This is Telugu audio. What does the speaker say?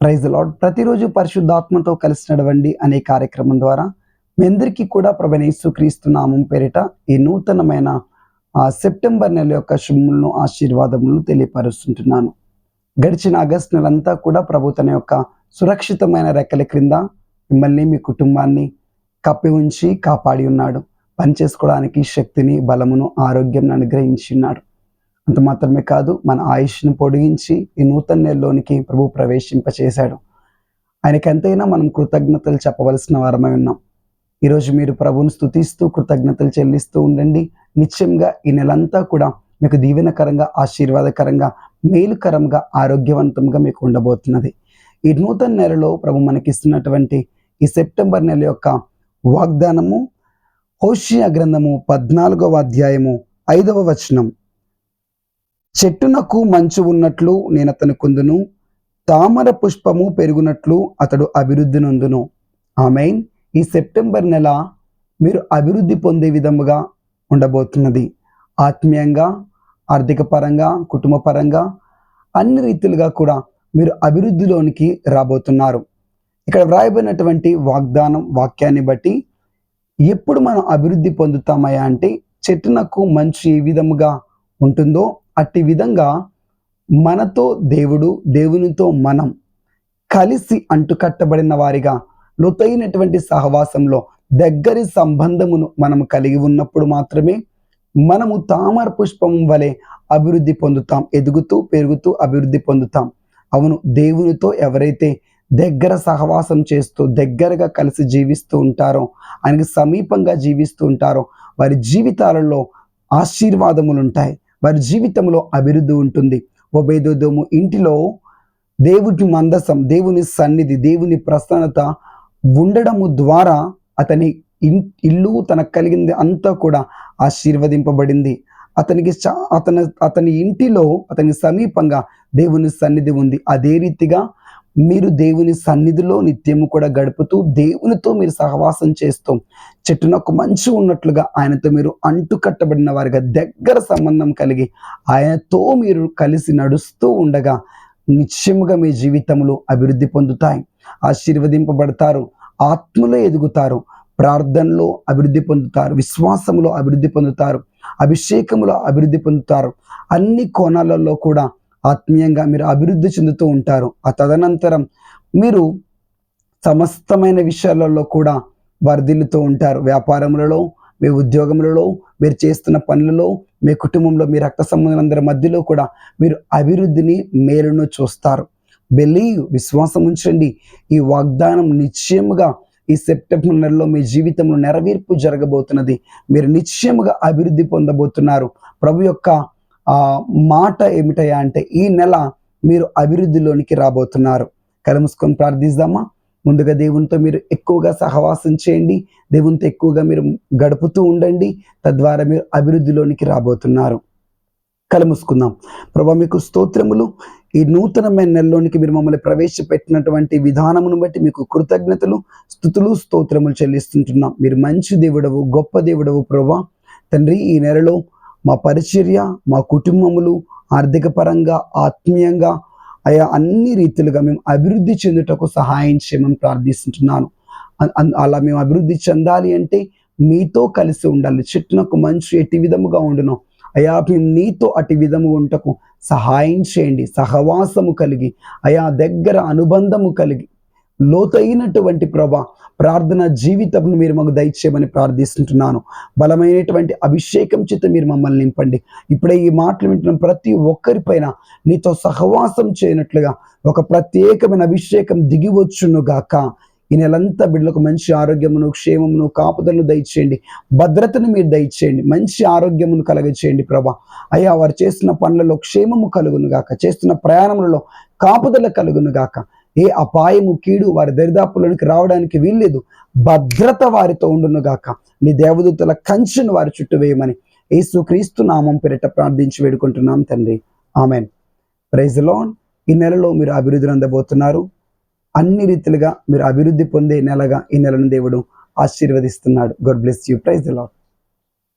ప్రైజ్ లాడ్ ప్రతిరోజు పరిశుద్ధాత్మతో కలిసి నడవండి అనే కార్యక్రమం ద్వారా మీ అందరికీ కూడా ప్రభనేసు క్రీస్తు నామం పేరిట ఈ నూతనమైన ఆ సెప్టెంబర్ నెల యొక్క శుభములను ఆశీర్వాదములను తెలియపరుస్తుంటున్నాను. గడిచిన ఆగస్ట్ నెలంతా కూడా ప్రభు తన యొక్క సురక్షితమైన రెక్కల క్రింద మిమ్మల్ని మీ కుటుంబాన్ని కప్పి ఉంచి కాపాడి ఉన్నాడు. పనిచేసుకోవడానికి శక్తిని బలమును ఆరోగ్యం అనుగ్రహించి ఉన్నాడు. అంత మాత్రమే కాదు మన ఆయుష్ను పొడిగించి ఈ నూతన నెలలోనికి ప్రభు ప్రవేశింపచేశాడు. ఆయనకి ఎంతైనా మనం కృతజ్ఞతలు చెప్పవలసిన వారమై ఉన్నాం. ఈరోజు మీరు ప్రభువును స్థుతిస్తూ కృతజ్ఞతలు చెల్లిస్తూ ఉండండి. నిత్యంగా ఈ నెలంతా కూడా మీకు దీవెనకరంగా ఆశీర్వాదకరంగా మేలుకరంగా ఆరోగ్యవంతంగా మీకు ఉండబోతున్నది. ఈ నూతన నెలలో ప్రభు మనకిస్తున్నటువంటి ఈ సెప్టెంబర్ నెల యొక్క వాగ్దానము హోషియా గ్రంథము పద్నాలుగవ అధ్యాయము ఐదవ వచనం. చెట్టునకు మంచు ఉన్నట్లు నేను అతను కుందును తామర పుష్పము పెరుగునట్లు అతడు అభివృద్ధి నొందును. ఆమెన్. ఈ సెప్టెంబర్ నెల మీరు అభివృద్ధి పొందే విధముగా ఉండబోతున్నది. ఆత్మీయంగా ఆర్థిక పరంగా కుటుంబ పరంగా అన్ని రీతిలుగా కూడా మీరు అభివృద్ధిలోనికి రాబోతున్నారు. ఇక్కడ వ్రాయబడినటువంటి వాగ్దానం వాక్యాన్ని బట్టి ఎప్పుడు మనం అభివృద్ధి పొందుతామయ్యా అంటే చెట్టునకు మంచు ఏ విధముగా ఉంటుందో అట్టి విధంగా మనతో దేవుడు దేవునితో మనం కలిసి అంటుకట్టబడిన వారిగా లోతైనటువంటి సహవాసంలో దగ్గరి సంబంధమును మనము కలిగి ఉన్నప్పుడు మాత్రమే మనము తామర పుష్పం వలె అభివృద్ధి పొందుతాం ఎదుగుతూ పెరుగుతూ అభివృద్ధి పొందుతాం. అవును దేవునితో ఎవరైతే దగ్గర సహవాసం చేస్తూ దగ్గరగా కలిసి జీవిస్తూ ఉంటారో ఆయనకి సమీపంగా జీవిస్తూ ఉంటారో వారి జీవితాలలో ఆశీర్వాదములు ఉంటాయి వారి జీవితంలో అభివృద్ధి ఉంటుంది. ఒబేదోదోము ఇంటిలో దేవుడి మందసం దేవుని సన్నిధి దేవుని ప్రసన్నత ఉండడము ద్వారా అతని ఇల్లు తనకు కలిగింది అంతా కూడా ఆశీర్వదింపబడింది. అతనికి అతని అతని ఇంటిలో అతని సమీపంగా దేవుని సన్నిధి ఉంది. అదే రీతిగా మీరు దేవుని సన్నిధిలో నిత్యము కూడా గడుపుతూ దేవునితో మీరు సహవాసం చేస్తూ చెట్టునకు మంచి ఉన్నట్లుగా ఆయనతో మీరు అంటు కట్టబడిన వారిగా దగ్గర సంబంధం కలిగి ఆయనతో మీరు కలిసి నడుస్తూ ఉండగా నిశ్చయముగా మీ జీవితంలో అభివృద్ధి పొందుతాయి. ఆశీర్వదింపబడతారు. ఆత్మలో ఎదుగుతారు. ప్రార్థనలో అభివృద్ధి పొందుతారు. విశ్వాసంలో అభివృద్ధి పొందుతారు. అభిషేకంలో అభివృద్ధి పొందుతారు. అన్ని కోణాలలో కూడా ఆత్మీయంగా మీరు అభివృద్ధి చెందుతూ ఉంటారు. ఆ తదనంతరం మీరు సమస్తమైన విషయాలలో కూడా వర్ధిల్లుతూ ఉంటారు. వ్యాపారములలో మీ ఉద్యోగములలో మీరు చేస్తున్న పనులలో మీ కుటుంబంలో మీ రక్త సంబంధులందరి మధ్యలో కూడా మీరు అభివృద్ధిని మేలును చూస్తారు. బిలీవ్ విశ్వాసం ఉంచండి. ఈ వాగ్దానం నిశ్చయముగా ఈ సెప్టెంబర్ నెలలో మీ జీవితంలో నెరవేర్పు జరగబోతున్నది. మీరు నిశ్చయముగా అభివృద్ధి పొందబోతున్నారు. ప్రభు యొక్క మాట ఏమిటయా అంటే ఈ నెల మీరు అభివృద్ధిలోనికి రాబోతున్నారు. కలముసుకొని ప్రార్థిద్దామా? ముందుగా దేవునితో మీరు ఎక్కువగా సహవాసం చేయండి. దేవునితో ఎక్కువగా మీరు గడుపుతూ ఉండండి. తద్వారా మీరు అభివృద్ధిలోనికి రాబోతున్నారు. కలముసుకుందాం. ప్రభా మీకు స్తోత్రములు. ఈ నూతనమైన నెలలోనికి మీరు మమ్మల్ని ప్రవేశపెట్టినటువంటి విధానమును బట్టి మీకు కృతజ్ఞతలు స్థుతులు స్తోత్రములు చెల్లిస్తుంటున్నాం. మీరు మంచి దేవుడవు గొప్ప దేవుడవు ప్రభా. తండ్రి ఈ నెలలో మా పరిచర్య మా కుటుంబములు ఆర్థిక పరంగా ఆత్మీయంగా అయా అన్ని రీతిలుగా మేము అభివృద్ధి చెందుటకు సహాయం చేయమని ప్రార్థిస్తుంటున్నాను. అలా మేము అభివృద్ధి చెందాలి అంటే మీతో కలిసి ఉండాలి. చెట్టునకు మంచు ఎట్టి విధముగా ఉండును అయా మేము నీతో అటు విధము ఉంటకు సహాయం చేయండి. సహవాసము కలిగి అయా దగ్గర అనుబంధము కలిగి లోతైనటువంటి ప్రభా ప్రార్థన జీవితం మీరు మాకు దయచేయమని ప్రార్థిస్తుంటున్నాను. బలమైనటువంటి అభిషేకం చేత మీరు మమ్మల్ని నింపండి. ఇప్పుడే ఈ మాటలు వింటున్న ప్రతి ఒక్కరిపైన నీతో సహవాసం చేయనట్లుగా ఒక ప్రత్యేకమైన అభిషేకం దిగివచ్చును గాక. ఈ నెలంతా బిడ్డలకు మంచి ఆరోగ్యమును క్షేమమును కాపుదలను దయచేయండి. భద్రతను మీరు దయచేయండి. మంచి ఆరోగ్యమును కలగచేయండి ప్రభా. అయ్యా వారు చేస్తున్న పనులలో క్షేమము కలుగును గాక. చేస్తున్న ప్రయాణములలో కాపుదల కలుగును గాక. ఏ అపాయము కీడు వారి దరిదాపులోనికి రావడానికి వీల్లేదు. భద్రత వారితో ఉండును గాక. నీ దేవదూతల కంచెను వారి చుట్టూ వేయమని యేసుక్రీస్తు నామం పేరిట ప్రార్థించి వేడుకుంటున్నాం తండ్రి. ఆమెన్. ప్రైజ్ లోన్ ఈ నెలలో మీరు అభివృద్ధి అందబోతున్నారు. అన్ని రీతిలుగా మీరు అభివృద్ధి పొందే నెలగా ఈ నెలను దేవుడు ఆశీర్వదిస్తున్నాడు. God bless you. Praise Lord